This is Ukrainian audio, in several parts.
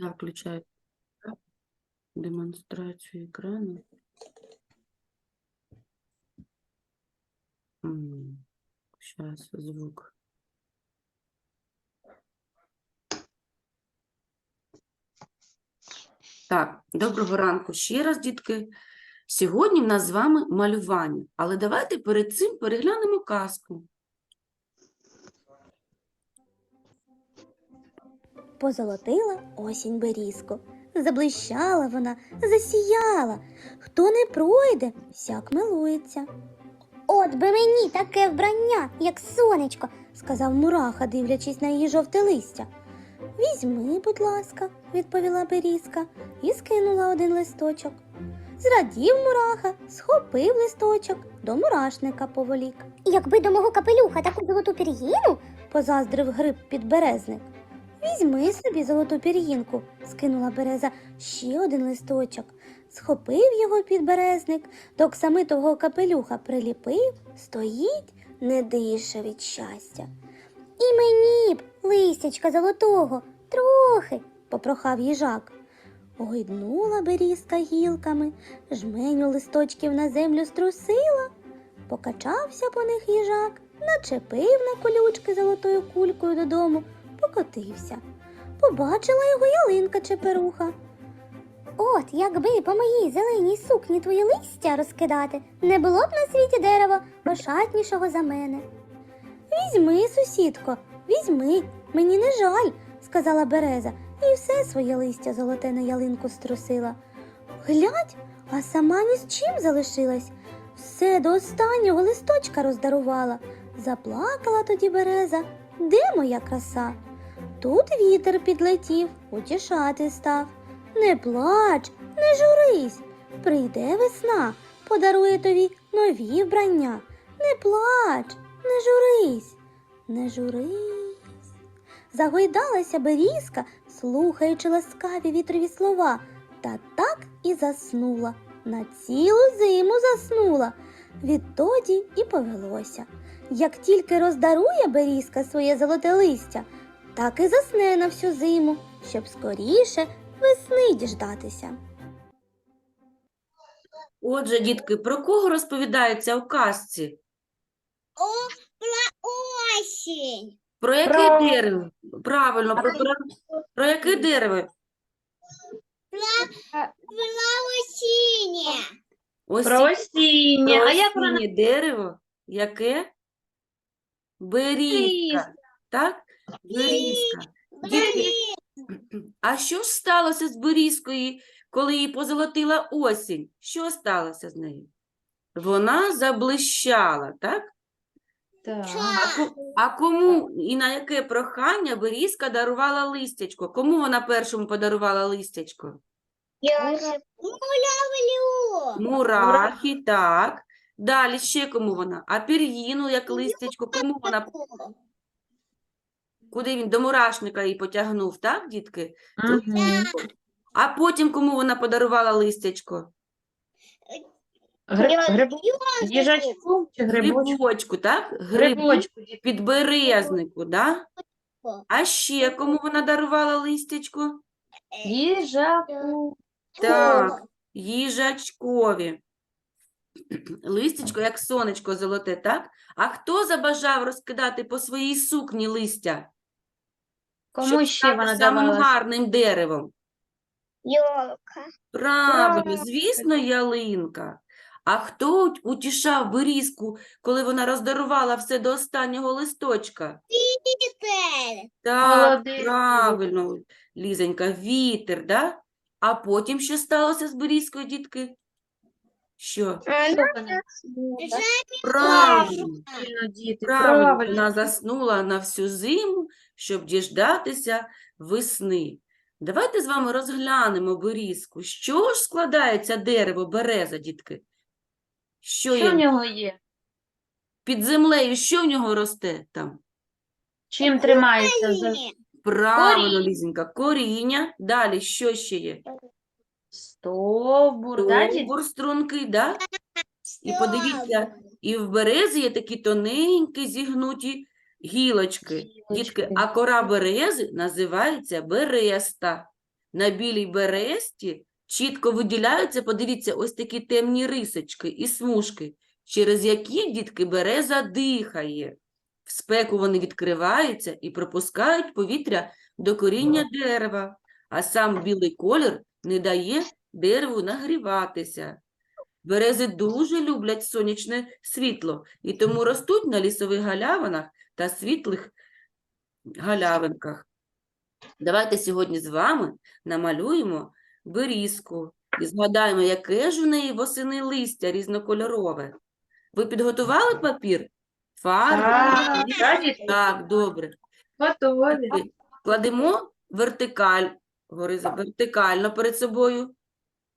Я включаю демонстрацію екрану. Сейчас звук. Так, доброго ранку ще раз, дітки. Сьогодні в нас з вами малювання, але давайте перед цим переглянемо казку. Позолотила осінь берізку. Заблищала вона, засіяла. Хто не пройде, сяк милується. От би мені таке вбрання, як сонечко, сказав мураха, дивлячись на її жовте листя. Візьми, будь ласка, відповіла берізка і скинула один листочок. Зрадів мураха, схопив листочок, до мурашника поволік. Якби до мого капелюха таку золоту пір'їну, Позаздрив гриб підберезник. Візьми собі золоту пір'їнку, скинула береза ще один листочок. Схопив його підберезник, до оксамитового капелюха приліпив, стоїть, не дише від щастя. і мені б листячка золотого, трохи. попрохав їжак. Гойднула берізка гілками, жменю листочків на землю струсила, покачався по них їжак, начепив на колючки золотою кулькою додому, покотився. Побачила його ялинка чеперуха. От якби по моїй зеленій сукні твої листя розкидати, не було б на світі дерева ошатнішого за мене. Візьми, сусідко, візьми, мені не жаль, сказала береза, і все своє листя золоте на ялинку струсила. Глядь, а сама ні з чим залишилась. Все до останнього листочка роздарувала. Заплакала тоді береза. Де моя краса? Тут вітер підлетів, утішати став. Не плач, не журись. Прийде весна, подарує тобі нові вбрання. Не плач, не журись, не журись. Загойдалася берізка, слухаючи ласкаві вітрові слова, та так і заснула. На цілу зиму заснула. Відтоді і повелося. Як тільки роздарує берізка своє золоте листя, так і засне на всю зиму, щоб скоріше весни діждатися. Отже, дітки, про кого розповідається у казці? Осінь. Про яке Про- дерево? Правильно, про, про, про яке дерево? осіння. Ось Про осіннє. А як вона дерево? Яке? Берізка. Так? Берізка. Дітки, а що ж сталося з берізкою, коли її позолотила осінь? Що сталося з нею? Вона заблищала, так? Так. А, ко- а кому і на яке прохання берізка дарувала листячко? Кому вона першому подарувала листячко? Мурахи, так. Далі ще кому вона? А пір'їну, як листячко, кому вона? Куди він? До мурашника її потягнув, так, дітки? А потім кому вона подарувала листячко? Гри- гриб- Їжачку чи грибочку? Грибочку, так? Грибу Грибочку. дітки. підберезнику, да? А ще кому вона дарувала листячко? Їжаку. Так, їжачкові. Листячко, як сонечко золоте, так? А хто забажав розкидати по своїй сукні листя? Кому щоб ще стати вона самим давала? гарним деревом? Йолка. Правильно, звісно, ялинка. А хто утішав берізку, коли вона роздарувала все до останнього листочка? Вітер. Так, Молодець, правильно, Лізонька, вітер, да? А потім що сталося з берізкою, дітки? Що? Що вона? Правильно, Правильно, діти, правильно, правильно. вона заснула на всю зиму, щоб діждатися весни. Давайте з вами розглянемо берізку. Чого ж складається дерево береза, дітки? Що Що в є нього є? під землею? Що в нього росте там? Чим тримається? За Правильно, Коріння. Лізенька, коріння. Далі що ще є? стовбур, да, діти? Стовбур стрункий, да? І подивіться, і в берези є такі тоненькі зігнуті гілочки. Дітки, а кора берези називається береста. на білій бересті чітко виділяються, подивіться, ось такі темні рисочки і смужки, через які дітки береза дихає. В спеку вони відкриваються і пропускають повітря до коріння дерева, а сам білий колір не дає дереву нагріватися. Берези дуже люблять сонячне світло і тому ростуть на лісових галявинах та світлих галявинках. Давайте сьогодні з вами намалюємо берізку і згадаємо, яке ж у неї восени листя різнокольорове. Ви підготували папір? Фарбу? Так, так, добре. Готові. Кладемо вертикаль, вертикально перед собою.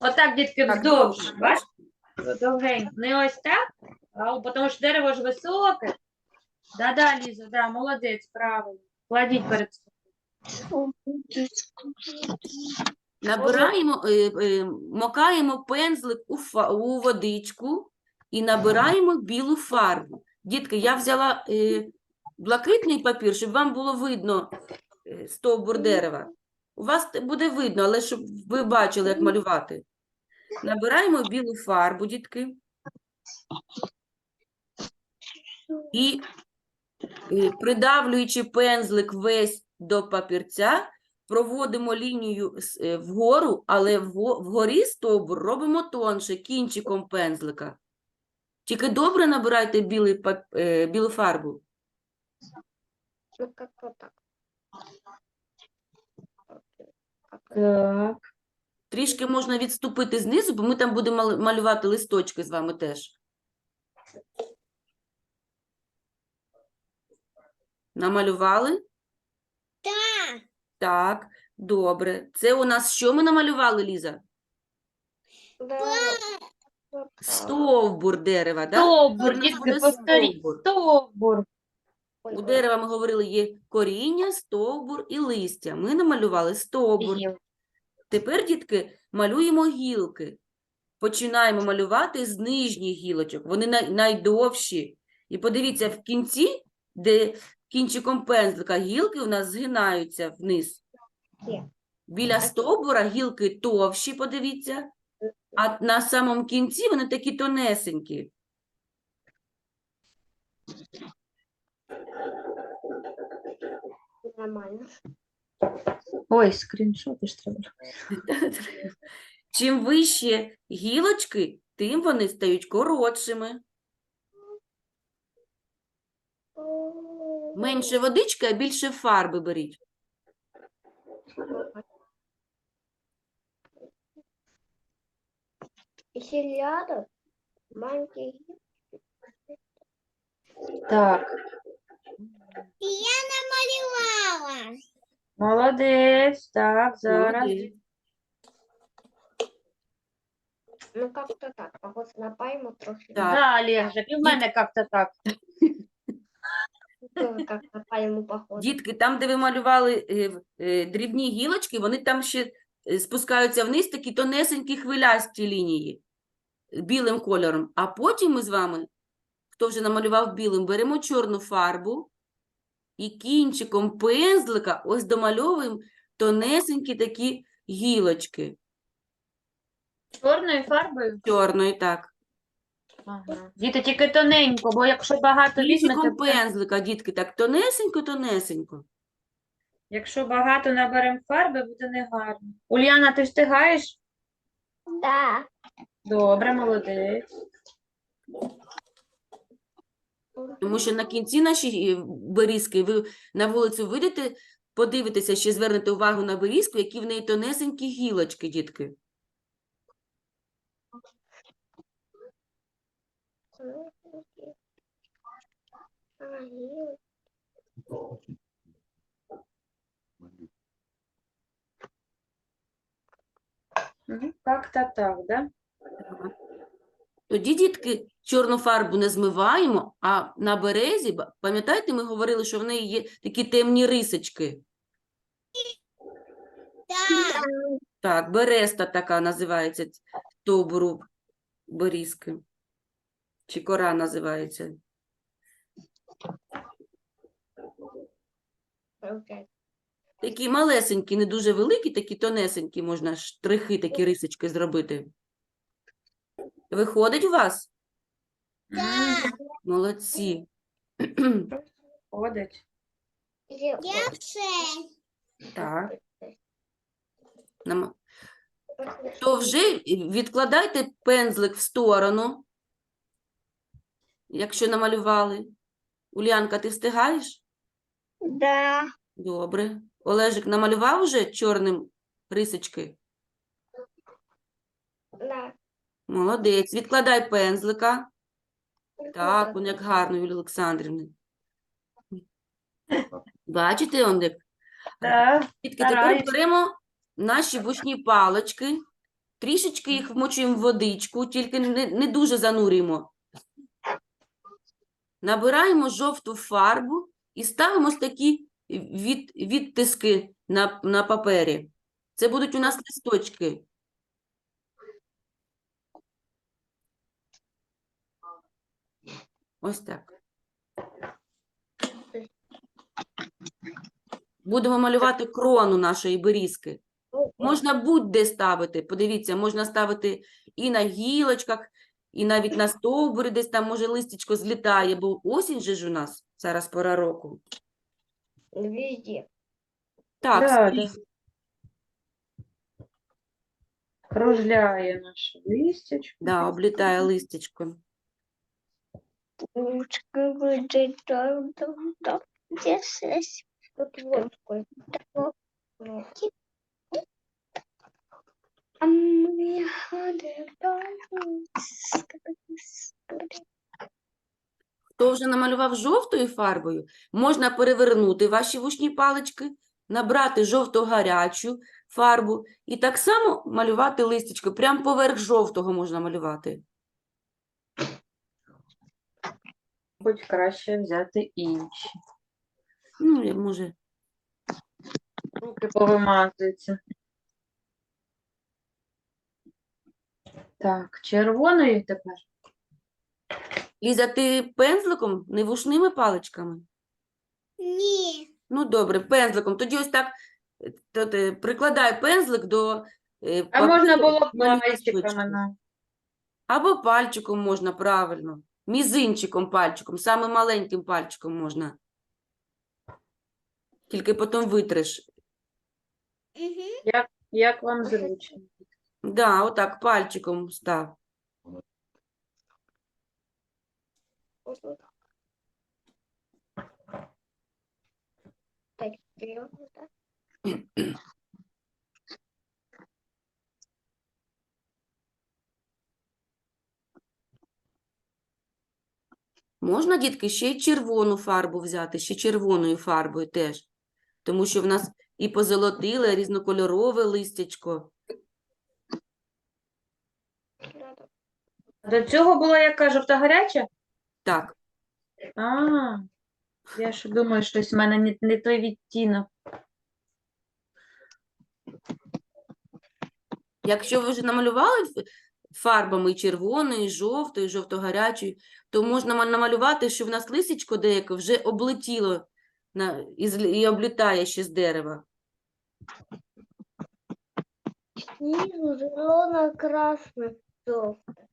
Отак, дітки, вздовж. Бачите? Довгенько. Не ось так, а тому що дерево ж високе. Да-да, Ліза, да, молодець, правильно. Кладіть перед собою. Набираємо, е, е, пензлик у, фа- у водичку і набираємо білу фарбу. Дітки, я взяла е, блакитний папір, щоб вам було видно е, стовбур дерева. У вас буде видно, але щоб ви бачили, як малювати. Набираємо білу фарбу, дітки. І придавлюючи пензлик весь до папірця, проводимо лінію е, вгору, але вгорі стовбур робимо тонше кінчиком пензлика. Тільки добре набирайте білий, пап- е, білу фарбу. Ну. Так. Трішки можна відступити знизу, бо ми там будемо малювати листочки з вами теж. Намалювали? Так. Так, добре. Це у нас що ми намалювали, Ліза? Стовбур дерева, так? Стовбур, дітки, повторіть. стовбур. Стовбур. У дерева ми говорили, є коріння, стовбур і листя. Ми намалювали стовбур. Тепер, дітки, малюємо гілки. Починаємо малювати з нижніх гілочок. Вони най- найдовші. І подивіться, в кінці, де кінчиком пензлика гілки у нас згинаються вниз. Біля стовбура гілки товщі, подивіться, а на самому кінці вони такі тонесенькі. Нормально. Ой, скріншоти ж треба. Чим вище гілочки, тим вони стають коротшими. Менше водички, а більше фарби беріть. Еще маленький. Так, Я намалевала. молодець. Так, зараз. Молодець. Ну как-то так. Похоже на пальму трохи. Так. Да, Олежик, і в мене як-то так. На. Дітки, там, де ви малювали е, е, дрібні гілочки, вони там ще е, спускаються вниз такі тонесенькі хвилясті лінії білим кольором. А потім ми з вами, хто вже намалював білим, беремо чорну фарбу і кінчиком пензлика ось домальовуємо тонесенькі такі гілочки. Чорною фарбою. Чорної, так. Ага. Діти, тільки тоненько, бо якщо багато візьмете, буде- пензлика, дітки, так тонесенько-тонесенько. якщо багато наберемо фарби, буде негарно. Ульяна, ти встигаєш? Да. Добре, молодець. Тому що на кінці наші е, берізки ви на вулицю вийдете, подивитеся, ще звернете увагу на берізку, які в неї тонесенькі гілочки, дітки. Как-то так, да? Тоді, дітки, чорну фарбу не змиваємо, а на березі, пам'ятаєте, ми говорили, що в неї є такі темні рисочки. Так, береста така називається стовбуру берізки. Чи кора називається. Окей. Такі малесенькі, не дуже великі, такі тонесенькі, можна штрихи, такі рисочки зробити. Виходить у вас? М, Молодці. Ходить. Я все. Так. Нам- То вже відкладайте пензлик в сторону, якщо намалювали. Улянка, ти встигаєш? Да. Добре. Олежик намалював вже чорним рисочки? Да. Молодець. Відкладай пензлика. Так, он як гарно, Юлія Олександрівна. Бачите, он як? Так. Дітки, тепер стараюсь. беремо наші вушні палочки, трішечки їх вмочуємо в водичку, тільки не, не дуже занурюємо. Набираємо жовту фарбу і ставимо такі від, відтиски на, на папері. Це будуть у нас листочки. Ось так. Будемо малювати крону нашої берізки. Можна будь-де ставити. Подивіться, можна ставити і на гілочках, і навіть на стовбурі, десь там, може, листячко злітає, бо осінь же ж у нас зараз пора року. Везде. Так, Да, скрізь. Кружляє наше листячко. Да, облітає листячко. Ручка будет там, там, там. Где шесть? Вот вот. Вот. Вот. А мне надо Хто вже намалював жовтою фарбою, можна перевернути ваші вушні палички, набрати жовто-гарячу фарбу і так само малювати листячко. Прямо поверх жовтого можна малювати. Хоч краще взяти інші. Ну, я, може, Руки повимазуються. Так, червоною тепер. Ліза, ти пензликом, не вушними паличками? Ні. Ну, добре, пензликом. Тоді ось так е, то ти прикладай пензлик до е, А можна було б малюй пальчиками. листочки. ну. Або пальчиком можна, правильно. Мізинчиком пальчиком, самим маленьким пальчиком можна. Тільки потім витриш. Угу. Як вам зручно. Да, отак пальчиком став. Так, вот так. Можна, дітки, ще й червону фарбу взяти, ще червоною фарбою теж. Тому що в нас і позолотиле різнокольорове листячко. До цього була яка жовто-гаряча? Так, А, я ж думаю, щось в мене не, не той відтінок. Якщо ви вже намалювали фарбами і червоною, і жовтою, і жовто-гарячою, то можна намалювати, що в нас листячко деяке вже облетіло на, і, і облітає ще з дерева. Снизу зелено-красный желтый.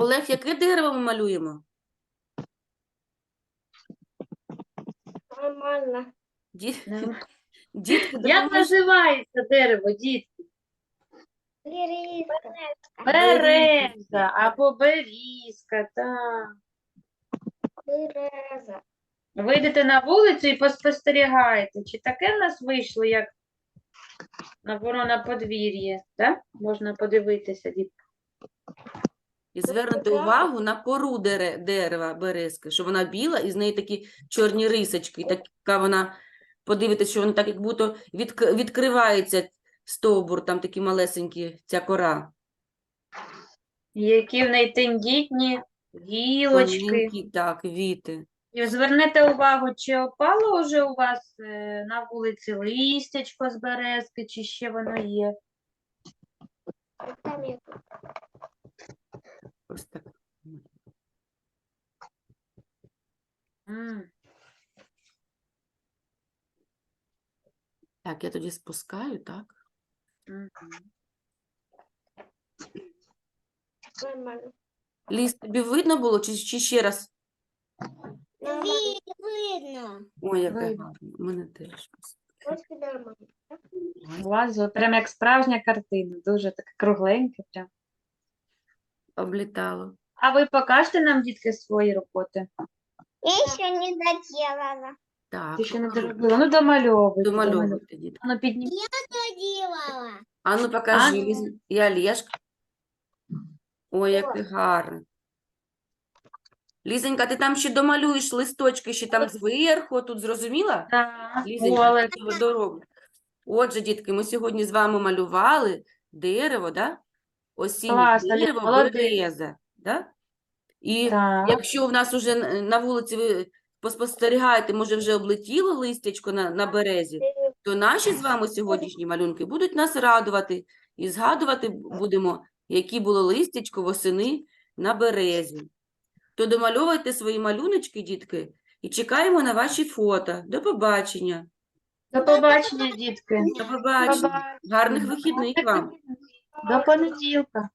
Олег, яке дерево ми малюємо? Нормально. Ді- Дітки, Як допоможіть. називається дерево, дітки? Березка. Береза або берізка, так. Береза. Вийдете на вулицю і поспостерігаєте, чи таке в нас вийшло, як на воно на подвір'ї, так? Можна подивитися, дітки. І звернути увагу на кору дерева березки, що вона біла, і з неї такі чорні рисочки. Така вона, подивитися, що вона так як будто відк- відкривається стовбур, там такі малесенькі, ця кора. Які в неї тендітні гілочки. Тоненькі, так, віти. І звернете увагу, чи опало вже у вас е, на вулиці листячко з березки, чи ще воно є. Там я Ось так. М. Так, я тоді спускаю, так? Нормально. Ліс, тобі видно було, чи, чи ще раз? Видно. Ой, яке Видно. гарно. У мене теж. Ось нормально. Клас, прям як справжня картина, дуже таке кругленьке. Прям. Облітало. А ви покажете нам, дітки, свої роботи? Я еще не доделала. Так, Ти ще не доробила. Ну, домальовуйте. Домальовуйте, дітки. Ну, підніміть. Доделала. А ну покажи, А ну. Ліз- і Олєшка. Ой, як ти гарно. Лізенька, ти там ще домалюєш листочки, ще там зверху, тут зрозуміла? Так, Лізенька, я тебе дороблю. Отже, дітки, ми сьогодні з вами малювали дерево, да? Осіннє Класно, дерево, молодець. береза, да? І Так. якщо в нас уже на вулиці ви поспостерігаєте, може вже облетіло листячко на, на березі, то наші з вами сьогоднішні малюнки будуть нас радувати і згадувати будемо, які було листячко восени на березі. То домальовуйте свої малюночки, дітки, і чекаємо на ваші фото. До побачення. До побачення, дітки. До побачення. Гарних вихідних вам. До понеділка.